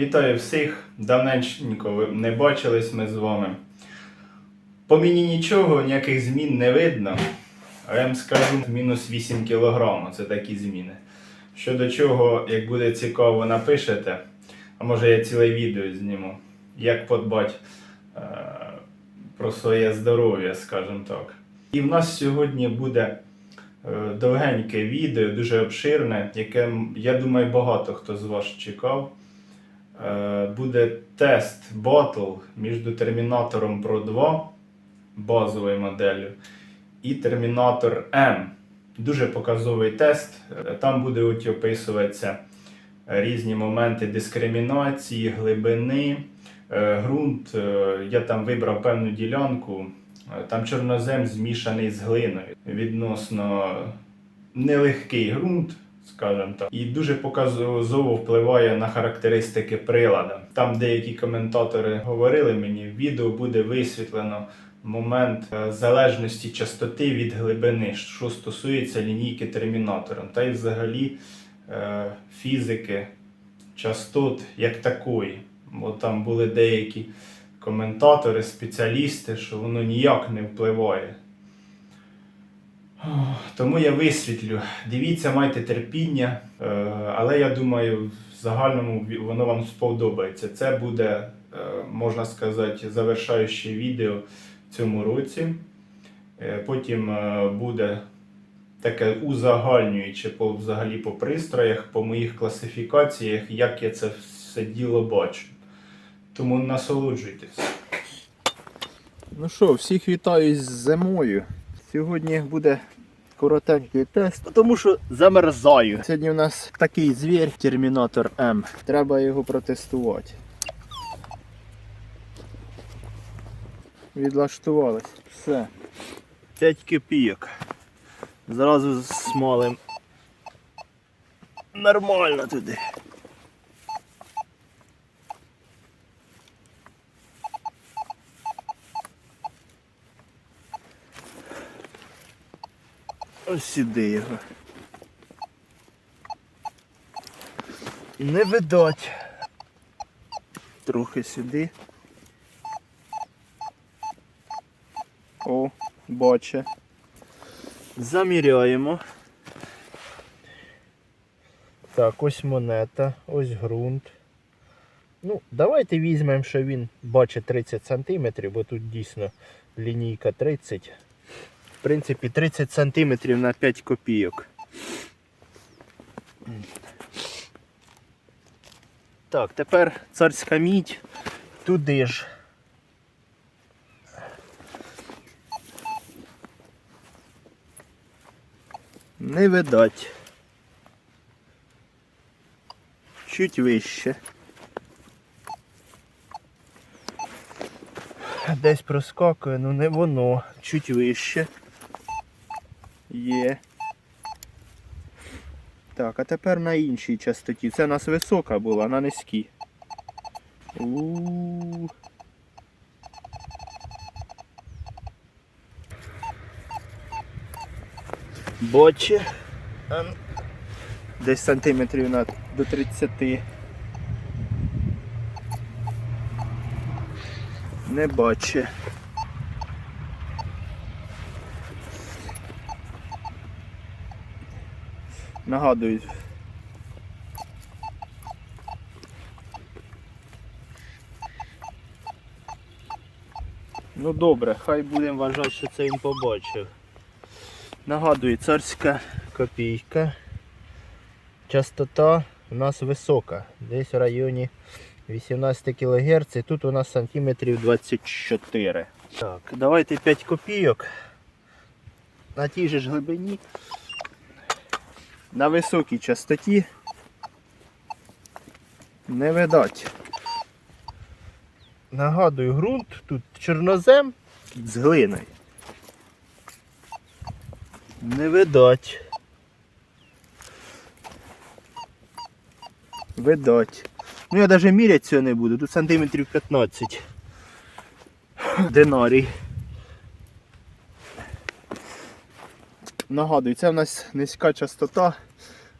Вітаю всіх! Давненько не бачились ми з вами. По мені нічого, ніяких змін не видно. А я вам скажу мінус 8 кг. Це такі зміни. Щодо чого, як буде цікаво, напишете, а може я ціле відео зніму, як подбати е, про своє здоров'я, скажімо так. І в нас сьогодні буде е, довгеньке відео, дуже обширне, яке, я думаю, багато хто з вас чекав. Е, Буде тест батл між Термінатором Pro 2 базовою моделлю і Термінатор M. Дуже показовий тест. Е, Там буде описуватися е, різні моменти дискримінації, глибини, ґрунт. Я там вибрав певну ділянку. Там чорнозем змішаний з глиною. Відносно нелегкий ґрунт, скажімо так, і дуже показово впливає на характеристики прилада. Там деякі коментатори говорили мені, в відео буде висвітлено момент е, залежності частоти від глибини, що стосується лінійки термінатором, та й взагалі е, фізики частот як такої. Бо там були деякі коментатори, спеціалісти, що воно ніяк не впливає. Тому я висвітлю. Дивіться, майте терпіння, е, але я думаю, в загальному воно вам сподобається. Це буде, е, можна сказати, завершаюче відео в цьому році. Е, Потім буде таке узагальнююче по, взагалі по пристроях, по моїх класифікаціях, як я це все діло бачу. Тому насолоджуйтесь. Ну що, всіх вітаю з зимою. Сьогодні буде коротенький тест, тому що замерзаю. Сьогодні у нас такий звір, Термінатор М. Треба його протестувати. Відлаштувались. Все. 5 копійок. Зразу смалим. Нормально туди. Ось сюди його. Не видать. Трохи сюди. О, баче. Заміряємо. Так, ось монета, ось ґрунт. Ну, давайте візьмемо, що він бачить 30 см, бо тут дійсно лінійка 30 в принципі, 30 см на 5 копійок. Так, тепер царська мідь туди ж. Не видать. Чуть вище. Десь проскакує, ну не воно, чуть вище. Є. Так, а тепер на іншій частоті. Це у нас висока була, на низькій. У. Боче. Ем, Десь сантиметрів на до 30. Не баче. Нагадую. Ну добре, хай будемо вважати, що це він побачив. Нагадую, царська копійка. Частота у нас висока, десь в районі 18 кГц, і тут у нас сантиметрів 24. Так, давайте 5 копійок. На тій же ж глибині на високій частоті не видать. Нагадую, ґрунт тут чорнозем з глиною. Не видать. Видать. Ну я навіть міряти цього не буду, тут сантиметрів 15. Динарій. Нагадую, це в нас низька частота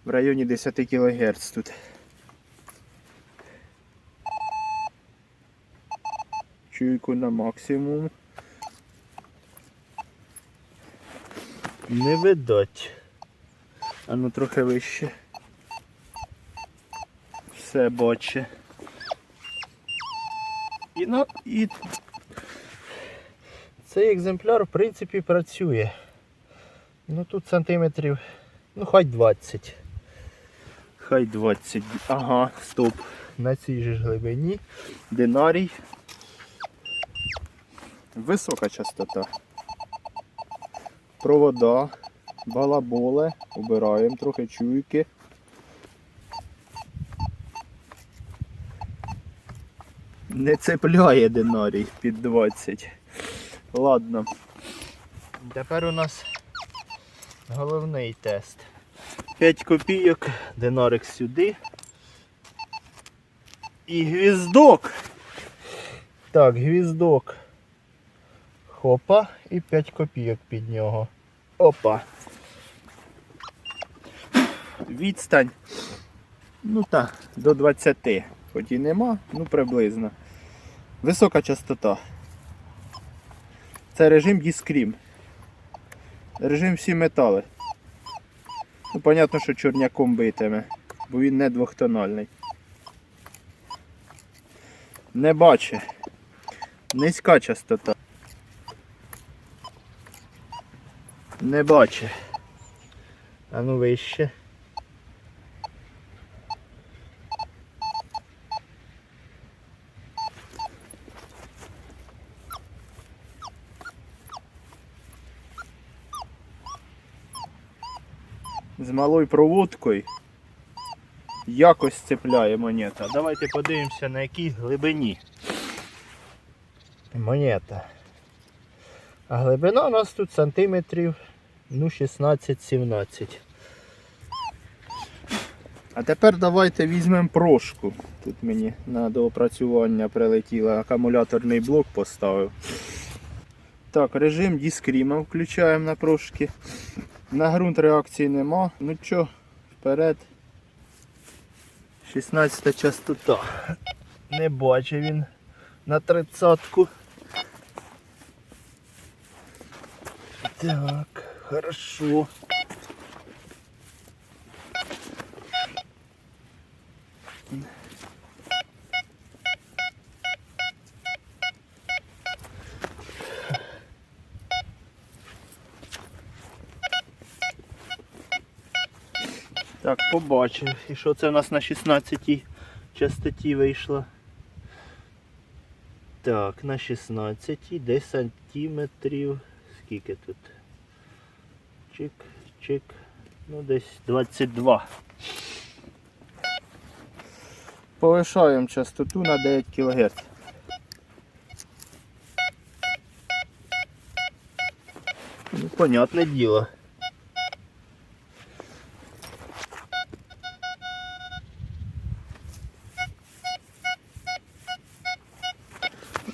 в районі 10 кГц тут. чуйку на максимум. Не видать. А ну трохи вище. Все бачить. І, на, і цей екземпляр в принципі працює. Ну тут сантиметрів, ну хай 20. Хай 20. Ага, стоп. На цій же ж глибині. Динарій. Висока частота. Провода, балаболе, убираємо трохи чуйки. Не цепляє динарій під 20. Ладно. Тепер у нас головний тест. 5 копійок, динарик сюди. І гвіздок. Так, гвіздок. Хопа і 5 копійок під нього. Опа. Відстань. Ну так, до 20. Хоч і нема, ну приблизно. Висока частота. Це режим Діскрім. Режим всі метали. Ну, понятно, що чорняком битиме, бо він не двохтональний. Не бачить. Низька частота. Не бачить. А ну вище. З малою проводкою якось цепляє монета. Давайте подивимося на якій глибині. Монета. А глибина у нас тут сантиметрів ну 16-17. А тепер давайте візьмемо прошку. Тут мені на доопрацювання прилетіло, акумуляторний блок поставив. Так, режим діскріма включаємо на прошки. На ґрунт реакції нема. Ну що, вперед. 16 частота. Не бачив він на тридцятку. Так, хорошо. Так, побачив. І що це у нас на 16 частоті вийшло? Так, на 16 десь сантиметрів. Скільки тут? Чик, чик. Ну десь 22. Повишаємо частоту на 9 кГц. Ну, понятне діло.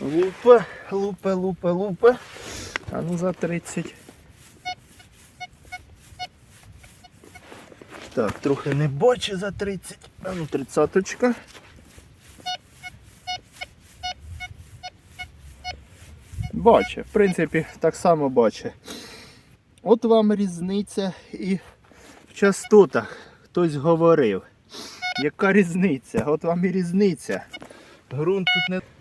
Лупа, лупа, лупа, лупа. А ну за 30. Так, трохи не бачу за 30. А ну тридцяточка. Бачу, в принципі, так само бачу. От вам різниця і в частотах. Хтось говорив. Яка різниця? От вам і різниця. Грунт тут не.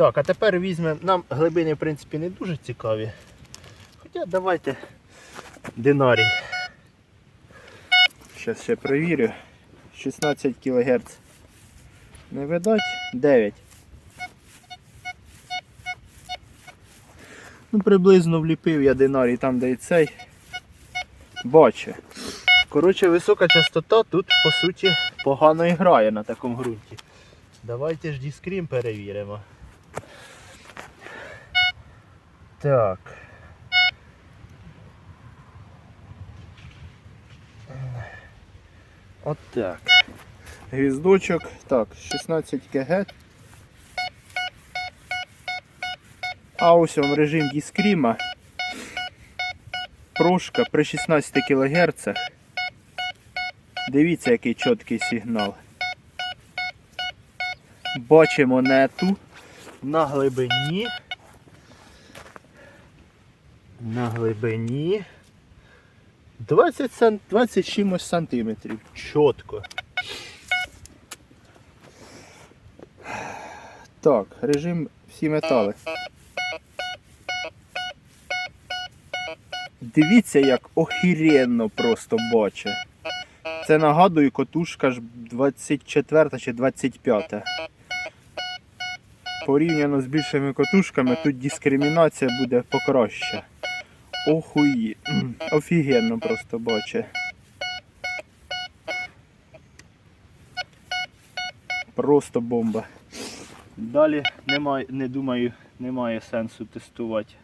Так, а тепер візьмемо. Нам глибини, в принципі, не дуже цікаві. Хоча давайте динарій. Зараз ще перевірю. 16 кГц. Не видать? 9. Ну, приблизно вліпив я динарій там, де і цей. Бачу. Коротше, висока частота тут, по суті, погано і грає на такому ґрунті. Давайте ж діскрім перевіримо. Так. От так. Гвіздочок. Так, 16 кг. А ось вам режим діскріма. Прошка при 16 кГц. Дивіться, який чіткий сигнал. Бачимо монету. на глибині. На глибині 20, сан... 20 чимось сантиметрів. Чітко. Так, режим всі метали. Дивіться, як охіренно просто бачить. Це нагадую, котушка ж 24 чи 25. Порівняно з більшими котушками, тут дискримінація буде покраще. Охуї. Офігенно просто бачить. Просто бомба. Далі немає, не думаю, немає сенсу тестувати.